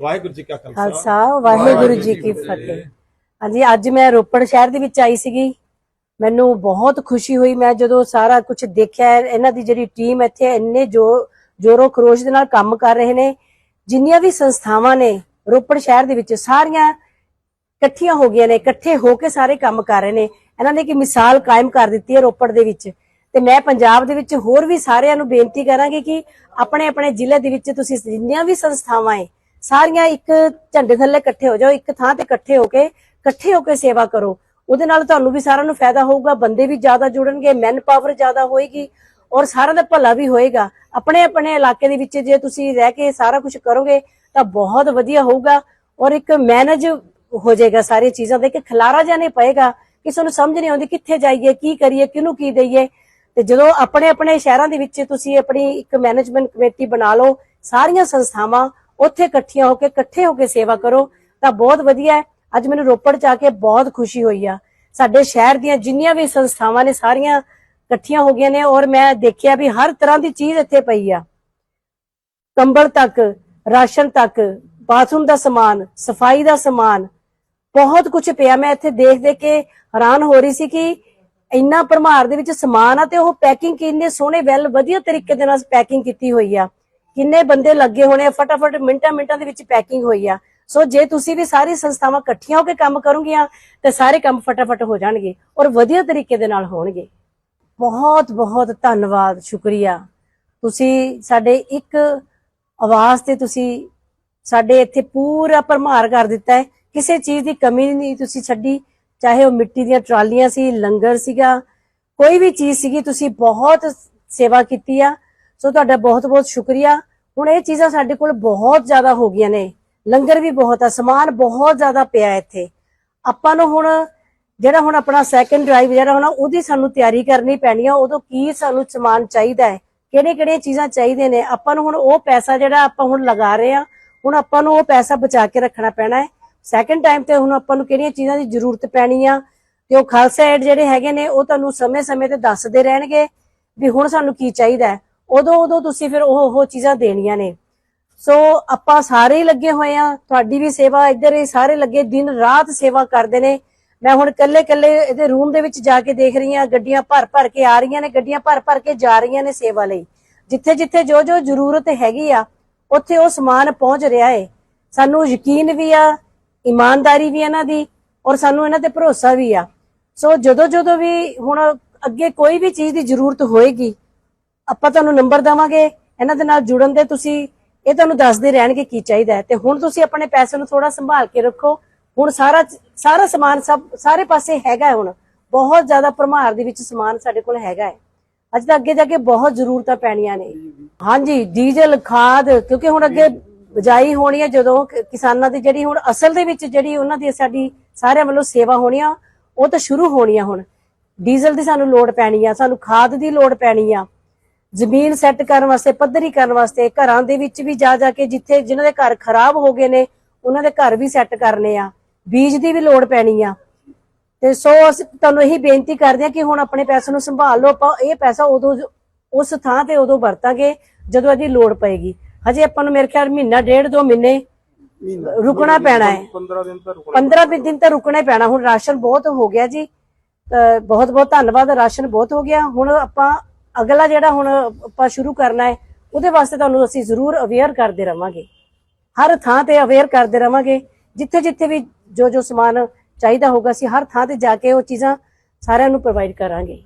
ਵਾਹਿਗੁਰੂ ਜੀ ਕਾ ਖਾਲਸਾ ਵਾਹਿਗੁਰੂ ਜੀ ਕੀ ਫਤਿਹ। ਹਾਂਜੀ ਅੱਜ ਮੈਂ ਰੋਪੜ ਸ਼ਹਿਰ ਦੇ ਵਿੱਚ ਆਈ ਸੀਗੀ। ਮੈਨੂੰ ਬਹੁਤ ਖੁਸ਼ੀ ਹੋਈ ਮੈਂ ਜਦੋਂ ਸਾਰਾ ਕੁਝ ਦੇਖਿਆ ਇਹਨਾਂ ਦੀ ਜਿਹੜੀ ਟੀਮ ਇੱਥੇ ਇੰਨੇ ਜੋ ਜੋਰੋ ਖਰੋਸ਼ ਦੇ ਨਾਲ ਕੰਮ ਕਰ ਰਹੇ ਨੇ ਜਿੰਨੀਆਂ ਵੀ ਸੰਸਥਾਵਾਂ ਨੇ ਰੋਪੜ ਸ਼ਹਿਰ ਦੇ ਵਿੱਚ ਸਾਰੀਆਂ ਇਕੱਠੀਆਂ ਹੋ ਗਈਆਂ ਨੇ ਇਕੱਠੇ ਹੋ ਕੇ ਸਾਰੇ ਕੰਮ ਕਰ ਰਹੇ ਨੇ। ਇਹਨਾਂ ਨੇ ਇੱਕ ਮਿਸਾਲ ਕਾਇਮ ਕਰ ਦਿੱਤੀ ਹੈ ਰੋਪੜ ਦੇ ਵਿੱਚ। ਤੇ ਮੈਂ ਪੰਜਾਬ ਦੇ ਵਿੱਚ ਹੋਰ ਵੀ ਸਾਰਿਆਂ ਨੂੰ ਬੇਨਤੀ ਕਰਾਂਗੀ ਕਿ ਆਪਣੇ ਆਪਣੇ ਜ਼ਿਲ੍ਹੇ ਦੇ ਵਿੱਚ ਤੁਸੀਂ ਜਿੰਨੀਆਂ ਵੀ ਸੰਸਥਾਵਾਂ ਹੈ ਸਾਰੀਆਂ ਇੱਕ ਝੰਡੇ ਥੱਲੇ ਇਕੱਠੇ ਹੋ ਜਾਓ, ਇੱਕ ਥਾਂ ਤੇ ਇਕੱਠੇ ਹੋ ਕੇ, ਇਕੱਠੇ ਹੋ ਕੇ ਸੇਵਾ ਕਰੋ। ਉਹਦੇ ਨਾਲ ਤੁਹਾਨੂੰ ਵੀ ਸਾਰਿਆਂ ਨੂੰ ਫਾਇਦਾ ਹੋਊਗਾ, ਬੰਦੇ ਵੀ ਜ਼ਿਆਦਾ ਜੁੜਨਗੇ ਮੈਨ ਪਾਵਰ ਜ਼ਿਆਦਾ ਹੋਏਗੀ ਔਰ ਸਾਰਿਆਂ ਦਾ ਭਲਾ ਵੀ ਹੋਏਗਾ। ਆਪਣੇ ਆਪਣੇ ਇਲਾਕੇ ਦੇ ਵਿੱਚ ਜੇ ਤੁਸੀਂ ਰਹਿ ਕੇ ਸਾਰਾ ਕੁਝ ਕਰੋਗੇ, ਤਾਂ ਬਹੁਤ ਵਧੀਆ ਹੋਊਗਾ ਔਰ ਇੱਕ ਮੈਨੇਜ ਹੋ ਜਾਏਗਾ ਸਾਰੀਆਂ ਚੀਜ਼ਾਂ ਦਾ। ਇੱਕ ਖਲਾਰਾ ਜਿਹਾ ਪਏਗਾ ਕਿਸੇ ਨੂੰ ਸਮਝ ਨਹੀਂ ਆਉਂਦੀ ਕਿੱਥੇ ਜਾਈਏ, ਕੀ ਕਰੀਏ, ਕਿਹਨੂੰ ਕੀ ਦਈਏ। ਤੇ ਜਦੋਂ ਆਪਣੇ ਆਪਣੇ ਸ਼ਹਿਰਾਂ ਦੇ ਵਿੱਚ ਤੁਸੀਂ ਆਪਣੀ ਇੱਕ ਮੈਨੇਜਮੈਂਟ ਕਮੇਟੀ ਬਣਾ ਲਓ, ਸਾਰੀਆਂ ਸੰਸਥਾਵਾਂ ਉੱਥੇ ਇਕੱਠੀਆਂ ਹੋ ਕੇ, ਇਕੱਠੇ ਹੋ ਕੇ ਸੇਵਾ ਕਰੋ, ਤਾਂ ਬਹੁਤ ਵਧੀਆ ਹੈ। ਅੱਜ ਮੈਨੂੰ ਰੋਪੜ ਚ ਆ ਕੇ ਬਹੁਤ ਖੁਸ਼ੀ ਹੋਈ ਆ। ਸਾਡੇ ਸ਼ਹਿਰ ਦੀਆਂ ਜਿੰਨੀਆਂ ਵੀ ਸੰਸਥਾਵਾਂ ਨੇ, ਸਾਰੀਆਂ ਇਕੱਠੀਆਂ ਹੋ ਗਈਆਂ ਨੇ ਔਰ ਮੈਂ ਦੇਖਿਆ ਵੀ ਹਰ ਤਰ੍ਹਾਂ ਦੀ ਚੀਜ਼ ਇੱਥੇ ਪਈ ਆ। ਕੰਬਲ ਤੱਕ, ਰਾਸ਼ਨ ਤੱਕ, ਬਾਥਰੂਮ ਦਾ ਸਮਾਨ, ਸਫ਼ਾਈ ਦਾ ਸਮਾਨ, ਬਹੁਤ ਕੁਝ ਪਿਆ। ਮੈਂ ਇੱਥੇ ਦੇਖ ਦੇਖ ਕੇ ਹੈਰਾਨ ਹੋ ਰਹੀ ਸੀ ਕਿ ਇੰਨਾ ਭਰਮਾਰ ਦੇ ਵਿੱਚ ਸਮਾਨ ਆ ਤੇ ਉਹ ਪੈਕਿੰਗ ਕਿੰਨੇ ਸੋਹਣੇ ਵੈਲ ਵਧੀਆ ਤਰੀਕੇ ਦੇ ਨਾਲ ਪੈਕਿੰਗ ਕੀਤੀ ਹੋਈ ਆ। ਕਿੰਨੇ ਬੰਦੇ ਲੱਗੇ ਹੋਣੇ ਆ, ਫਟਾਫਟ ਮਿੰਟਾਂ ਮਿੰਟਾਂ ਦੇ ਵਿੱਚ ਪੈਕਿੰਗ ਹੋਈ ਆ। ਸੋ ਜੇ ਤੁਸੀਂ ਵੀ ਸਾਰੀ ਸੰਸਥਾਵਾਂ ਇਕੱਠੀਆਂ ਹੋ ਕੇ ਕੰਮ ਕਰੋਗੀਆਂ, ਤੇ ਸਾਰੇ ਕੰਮ ਫਟਾਫਟ ਹੋ ਜਾਣਗੇ ਔਰ ਵਧੀਆ ਤਰੀਕੇ ਦੇ ਨਾਲ ਹੋਣਗੇ। ਬਹੁਤ ਬਹੁਤ ਧੰਨਵਾਦ, ਸ਼ੁਕਰੀਆ। ਤੁਸੀਂ ਸਾਡੇ ਇੱਕ ਆਵਾਜ਼ ਤੇ ਤੁਸੀਂ ਸਾਡੇ ਇੱਥੇ ਪੂਰਾ ਭਰਮਾਰ ਕਰ ਦਿੱਤਾ ਹੈ। ਕਿਸੇ ਚੀਜ਼ ਦੀ ਕਮੀ ਨਹੀਂ ਤੁਸੀਂ ਛੱਡੀ, ਚਾਹੇ ਉਹ ਮਿੱਟੀ ਦੀਆਂ ਟਰਾਲੀਆਂ ਸੀ, ਲੰਗਰ ਸੀਗਾ, ਕੋਈ ਵੀ ਚੀਜ਼ ਸੀਗੀ, ਤੁਸੀਂ ਬਹੁਤ ਸੇਵਾ ਕੀਤੀ ਆ। ਸੋ ਤੁਹਾਡਾ ਬਹੁਤ ਬਹੁਤ ਸ਼ੁਕਰੀਆ। ਹੁਣ ਇਹ ਚੀਜ਼ਾਂ ਸਾਡੇ ਕੋਲ ਬਹੁਤ ਜ਼ਿਆਦਾ ਹੋ ਗਈਆਂ ਨੇ। ਲੰਗਰ ਵੀ ਬਹੁਤ ਆ, ਸਮਾਨ ਬਹੁਤ ਜ਼ਿਆਦਾ ਪਿਆ ਇੱਥੇ। ਆਪਾਂ ਨੂੰ ਹੁਣ ਜਿਹੜਾ ਹੁਣ ਆਪਣਾ ਸੈਕੰਡ ਡਰਾਈਵ ਜਿਹੜਾ ਹੋਣਾ ਉਹਦੀ ਸਾਨੂੰ ਤਿਆਰੀ ਕਰਨੀ ਪੈਣੀ ਆ, ਉਦੋਂ ਕੀ ਸਾਨੂੰ ਸਮਾਨ ਚਾਹੀਦਾ ਹੈ ਕਿਹੜੇ ਕਿਹੜੀਆਂ ਚੀਜ਼ਾਂ ਚਾਹੀਦੀਆਂ ਨੇ। ਆਪਾਂ ਨੂੰ ਹੁਣ ਉਹ ਪੈਸਾ ਜਿਹੜਾ ਆਪਾਂ ਹੁਣ ਲਗਾ ਰਹੇ ਆ, ਹੁਣ ਆਪਾਂ ਨੂੰ ਉਹ ਪੈਸਾ ਬਚਾ ਕੇ ਰੱਖਣਾ ਪੈਣਾ ਹੈ। ਸੈਕੰਡ ਟਾਈਮ ਤੇ ਹੁਣ ਆਪਾਂ ਨੂੰ ਕਿਹੜੀਆਂ ਚੀਜ਼ਾਂ ਦੀ ਜ਼ਰੂਰਤ ਪੈਣੀ ਆ, ਤੇ ਉਹ ਖਾਲਸਾ ਐਡ ਜਿਹੜੇ ਹੈਗੇ ਨੇ, ਉਹ ਤੁਹਾਨੂੰ ਸਮੇਂ-ਸਮੇਂ ਤੇ ਦੱਸਦੇ ਰਹਿਣਗੇ ਵੀ ਹੁਣ ਸਾਨੂੰ ਕੀ ਚਾਹੀਦਾ ਹੈ। ਉਦੋਂ ਉਦੋਂ ਤੁਸੀਂ ਫਿਰ ਉਹ ਉਹ ਚੀਜ਼ਾਂ ਦੇਣੀਆਂ ਨੇ। ਸੋ ਆਪਾਂ ਸਾਰੇ ਹੀ ਲੱਗੇ ਹੋਏ ਆ ਤੁਹਾਡੀ ਵੀ ਸੇਵਾ ਇੱਧਰ ਹੀ ਸਾਰੇ ਲੱਗੇ, ਦਿਨ ਰਾਤ ਸੇਵਾ ਕਰਦੇ ਨੇ। ਮੈਂ ਹੁਣ ਕੱਲੇ ਕੱਲੇ ਇਹਦੇ ਰੂਮ ਦੇ ਵਿੱਚ ਜਾ ਕੇ ਦੇਖ ਰਹੀ ਆ ਗੱਡੀਆਂ ਭਰ ਭਰ ਕੇ ਆ ਰਹੀਆਂ ਨੇ, ਗੱਡੀਆਂ ਭਰ ਭਰ ਕੇ ਜਾ ਰਹੀਆਂ ਨੇ ਸੇਵਾ ਲਈ। ਜਿੱਥੇ ਜਿੱਥੇ ਜੋ ਜੋ ਜ਼ਰੂਰਤ ਹੈਗੀ ਆ, ਉੱਥੇ ਉਹ ਸਮਾਨ ਪਹੁੰਚ ਰਿਹਾ ਏ। ਸਾਨੂੰ ਯਕੀਨ ਵੀ ਆ, ਇਮਾਨਦਾਰੀ ਵੀ ਇਹਨਾਂ ਦੀ, ਔਰ ਸਾਨੂੰ ਇਹਨਾਂ ਤੇ ਭਰੋਸਾ ਵੀ ਆ। ਸੋ ਜਦੋਂ ਜਦੋਂ ਵੀ ਹੁਣ ਅੱਗੇ ਕੋਈ ਵੀ ਚੀਜ਼ ਦੀ ਜ਼ਰੂਰਤ ਹੋਏਗੀ ਆਪਾਂ ਤੁਹਾਨੂੰ ਨੰਬਰ ਦਵਾਂਗੇ, ਇਹਨਾਂ ਦੇ ਨਾਲ ਜੁੜਨ ਦੇ ਤੁਸੀਂ, ਇਹ ਤੁਹਾਨੂੰ ਦੱਸਦੇ ਰਹਿਣਗੇ ਕੀ ਚਾਹੀਦਾ ਹੈ। ਤੇ ਹੁਣ ਤੁਸੀਂ ਆਪਣੇ ਪੈਸੇ ਨੂੰ ਥੋੜਾ ਸੰਭਾਲ ਕੇ ਰੱਖੋ। ਹੁਣ ਸਾਰਾ ਸਾਰਾ ਸਮਾਨ ਸਭ, ਸਾਰੇ ਪਾਸੇ ਹੈਗਾ ਹੁਣ। ਬਹੁਤ ਜ਼ਿਆਦਾ ਭਰਮਾਰ ਦੇ ਵਿੱਚ ਸਮਾਨ ਸਾਡੇ ਕੋਲ ਹੈਗਾ ਹੈ। ਅੱਜ ਤਾਂ ਅੱਗੇ ਜਾ ਕੇ ਬਹੁਤ ਜ਼ਰੂਰਤਾਂ ਪੈਣੀਆਂ ਨੇ। ਹਾਂਜੀ, ਡੀਜ਼ਲ, ਖਾਦ, ਕਿਉਂਕਿ ਹੁਣ ਅੱਗੇ ਬਜਾਈ ਹੋਣੀ ਹੈ, ਜਦੋਂ ਕਿਸਾਨਾਂ ਦੀ ਜਿਹੜੀ ਹੁਣ ਅਸਲ ਦੇ ਵਿੱਚ ਜਿਹੜੀ ਉਹਨਾਂ ਦੀ ਸਾਡੀ ਸਾਰਿਆਂ ਵੱਲੋਂ ਸੇਵਾ ਹੋਣੀ ਆ, ਉਹ ਤਾਂ ਸ਼ੁਰੂ ਹੋਣੀ ਆ ਹੁਣ। ਡੀਜ਼ਲ ਦੀ ਸਾਨੂੰ ਲੋੜ ਪੈਣੀ ਆ, ਸਾਨੂੰ ਖਾਦ ਦੀ ਲੋੜ ਪੈਣੀ ਆ। ਜ਼ਮੀਨ ਸੈੱਟ ਕਰਨ ਵਾਸਤੇ ਪੱਧਰੀ ਕਰਨ ਵਾਸਤੇ ਘਰਾਂ ਦੇ ਵਿੱਚ ਵੀ ਜਾ ਜਾ ਕੇ ਜਿੱਥੇ ਜਿਨ੍ਹਾਂ ਦੇ ਘਰ ਖਰਾਬ ਹੋ ਗਏ ਨੇ ਉਹਨਾਂ ਦੇ ਘਰ ਵੀ ਸੈੱਟ ਕਰਨੇ ਆ। ਬੀਜ ਦੀ ਵੀ ਲੋੜ ਪੈਣੀ ਆ। ਤੇ ਸੋ ਅਸੀਂ ਤੁਹਾਨੂੰ ਇਹੀ ਬੇਨਤੀ ਕਰਦੇ ਆ ਕਿ ਹੁਣ ਆਪਣੇ ਪੈਸੇ ਨੂੰ ਸੰਭਾਲ ਲਓ ਆਪਾਂ ਇਹ ਪੈਸਾ ਉਦੋਂ ਉਸ ਥਾਂ ਤੇ ਉਦੋਂ ਵਰਤਾਂਗੇ ਜਦੋਂ ਇਹਦੀ ਲੋੜ ਪਏਗੀ। ਹਜੇ ਆਪਾਂ ਨੂੰ ਮੇਰੇ ਖਿਆਲ ਮਹੀਨਾ ਡੇਢ ਦੋ ਮਹੀਨੇ ਰੁਕਣਾ ਪੈਣਾ ਹੈ। 15 ਦਿਨ ਤਾਂ ਰੁਕਣਾ 15 ਦਿਨ ਤਾਂ ਰੁਕਣਾ ਪੈਣਾ। ਹੁਣ ਰਾਸ਼ਨ ਬਹੁਤ ਹੋ ਗਿਆ ਜੀ। ਬਹੁਤ ਬਹੁਤ ਧੰਨਵਾਦ। ਰਾਸ਼ਨ ਬਹੁਤ ਹੋ ਗਿਆ। ਹੁਣ ਆਪਾਂ ਅਗਲਾ ਜਿਹੜਾ ਹੁਣ ਆਪਾਂ ਸ਼ੁਰੂ ਕਰਨਾ ਹੈ, ਉਹਦੇ ਵਾਸਤੇ ਤੁਹਾਨੂੰ ਅਸੀਂ ਜ਼ਰੂਰ ਅਵੇਅਰ ਕਰਦੇ ਰਵਾਂਗੇ। ਹਰ ਥਾਂ ਤੇ ਅਵੇਅਰ ਕਰਦੇ ਰਵਾਂਗੇ, ਜਿੱਥੇ ਜਿੱਥੇ ਵੀ ਜੋ ਜੋ ਸਮਾਨ ਚਾਹੀਦਾ ਹੋਗਾ ਅਸੀਂ ਹਰ ਥਾਂ ਤੇ ਜਾ ਕੇ ਉਹ ਚੀਜ਼ਾਂ ਸਾਰਿਆਂ ਨੂੰ ਪ੍ਰੋਵਾਈਡ ਕਰਾਂਗੇ।